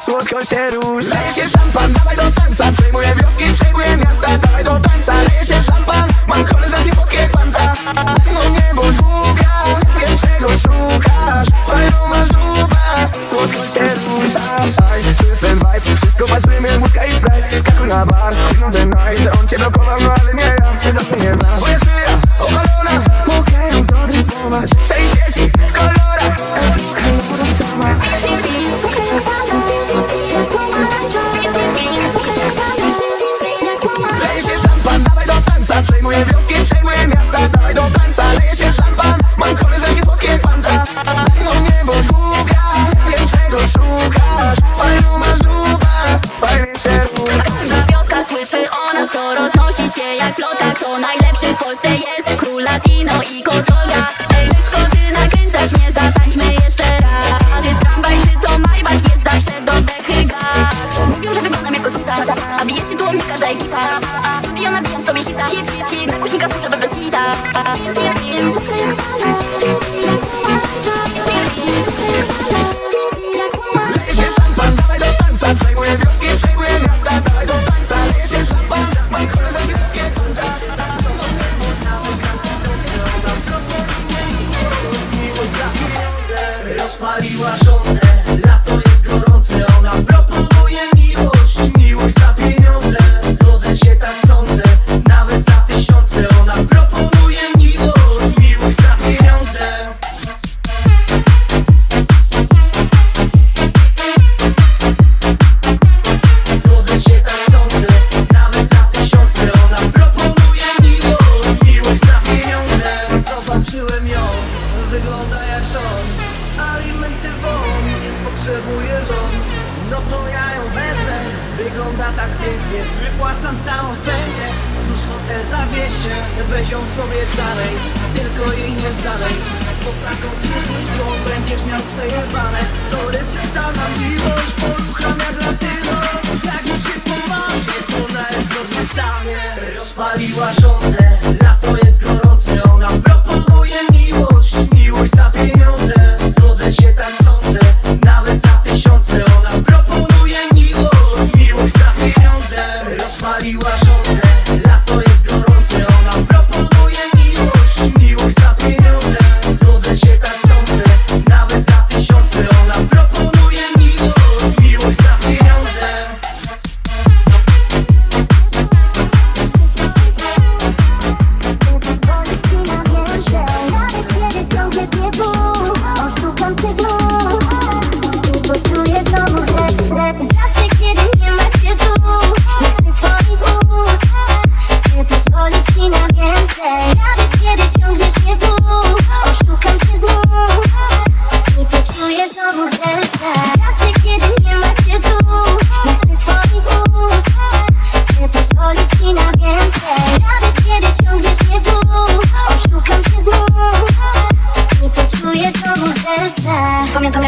Słodko się róż Leje się szampan, dawaj do tańca. Przejmuję wioski, przejmuję miasta. Dawaj do tańca, leje się szampan Mam koleżanki słodkie kwanta No nie She don't come and rolling Czy w Polsce jest król latino i kontrolka? tak pięknie Wypłacam całą pękę Plus hotel zawiesie Weź ją sobie dalej Tylko jej nie dalej. Bo w taką księżniczką będziesz miał przejebane. To recepta na miłość Porucham jak latyno Jak już się pomawię To na eskornie stanie. Rozpaliła żądzę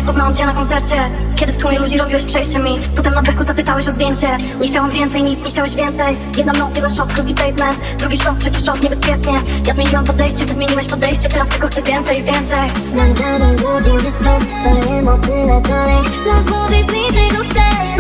jak poznałam cię na koncercie. Kiedy w tłumie ludzi robiłeś przejście mi Potem na beku zapytałeś o zdjęcie. Nie chciałam więcej, nic nie chciałeś więcej. Jedna noc, jeden szok, drugi statement. Drugi szok, trzeci szok, niebezpiecznie. Ja zmieniłam podejście, ty zmieniłeś podejście. Teraz tylko chcę więcej, więcej. Nam ludzi stres To nie motyle, to lęk No powiedz mi, czego chcesz?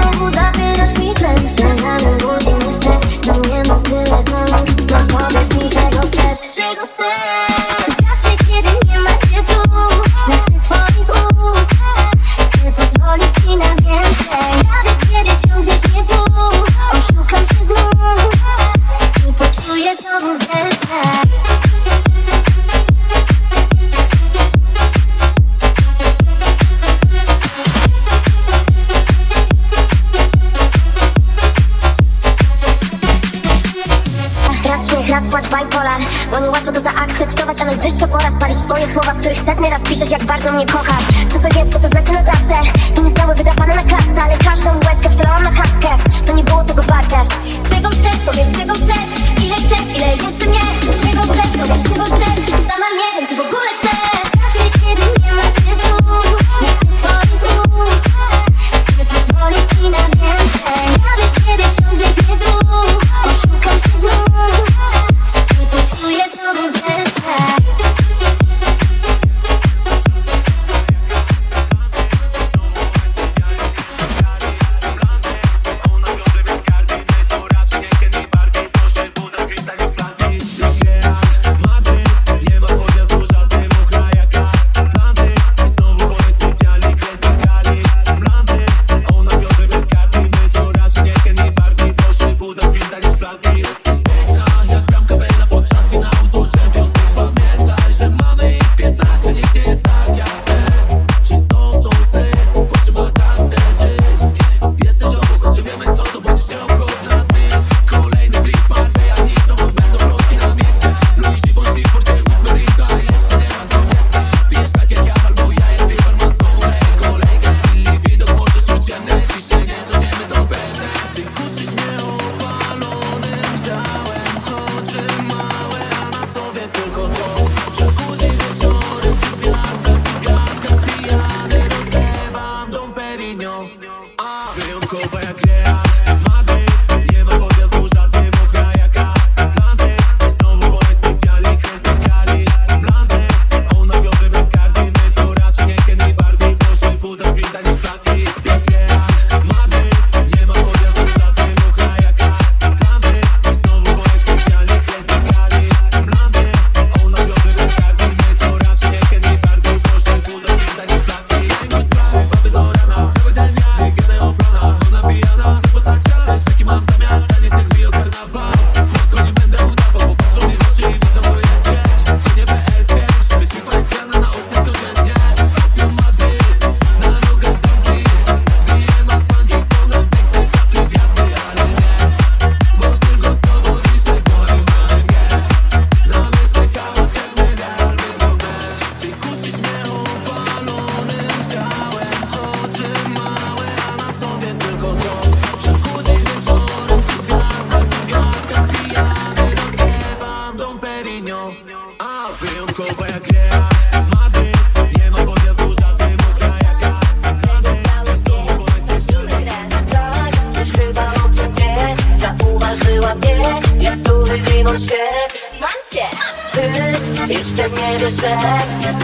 Jeszcze nie wiesz, że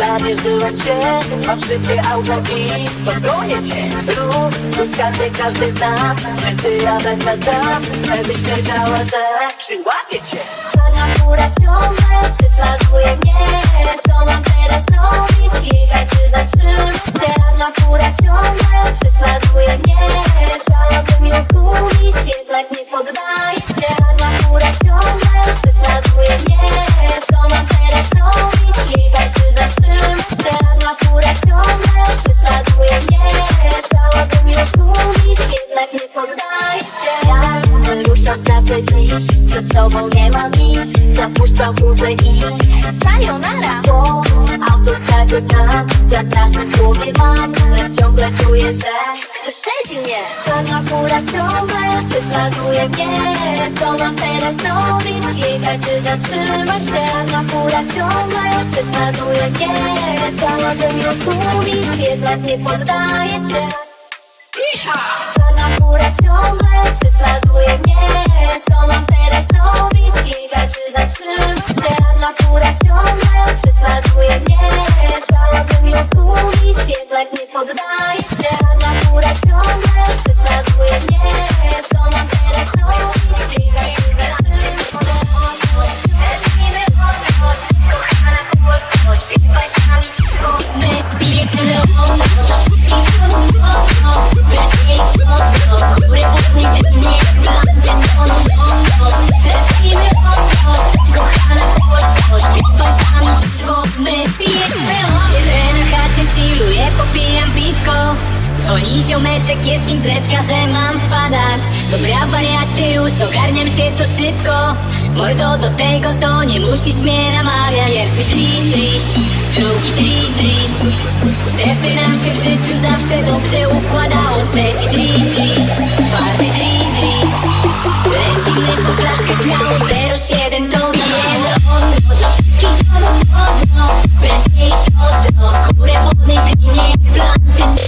Namierzyłem cię Mam szybkie auto i podbronię cię Rób, tu skarbie każdy zna Czy ty ja będę tam Chcę byś wiedziała, że Przyłapię cię Czarna fura ciągle prześladuje mnie Co mam teraz robić? Jechać czy zatrzymać się? Czarna fura ciągle prześladuje mnie Zapuszczam muzę i Sayonara. Po autostradzie znam Ja trasę w głowie mam Lecz ciągle czuję, że Ktoś śledzi mnie. Czarna fura ciągle prześladuje mnie. Co mam teraz robić? Jechać czy zatrzymać. Się? Czarna fura ciągle prześladuje mnie. Chciałabym ją zgubić Jednak nie poddaję się. Czarna fura ciągle prześladuje mnie. Co mam teraz robić? Czy zatrzymać się? Czarna fura ciągle prześladuje mnie. Chciałabym ją jednak nie poddaję się fura ciągle prześladuje mnie. Co mam Dzwoni ziomeczek, jest imprezka, że mam wpadać. Dobra wariacie, już ogarniam się tu szybko. Mordo, do tego to nie musisz mnie namawiać. Pierwszy drink, drink, drugi drink, drink. Żeby nam się w życiu zawsze dobrze układało. Trzeci drink, drink, czwarty drink, drink. Lecimy po flaszkę śmiało 07 to zamienne Ono dla wszystkich ziomów ono Bracie i siostro W górę wodnej dynie jak planty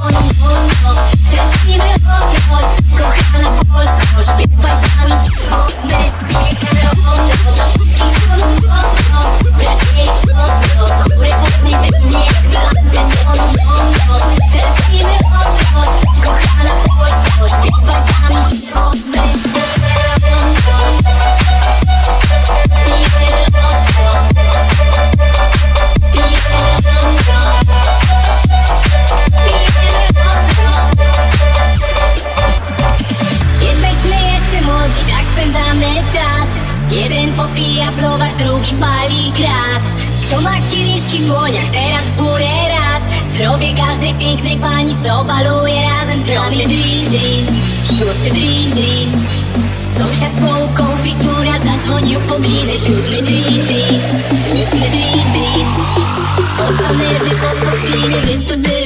spędzamy czas. Jeden popija browar, drugi pali gras. Kto ma kieliszki w dłoniach, teraz w górę raz. Zdrowie każdej pięknej pani, co baluje razem z nami. Drink, drink, szósty drink, drink. Sąsiad z tą konfitura zadzwonił po minę. Siódmy drink, drink, ósmy drink, drink. Po co nerwy, po co spiny, my tu jemy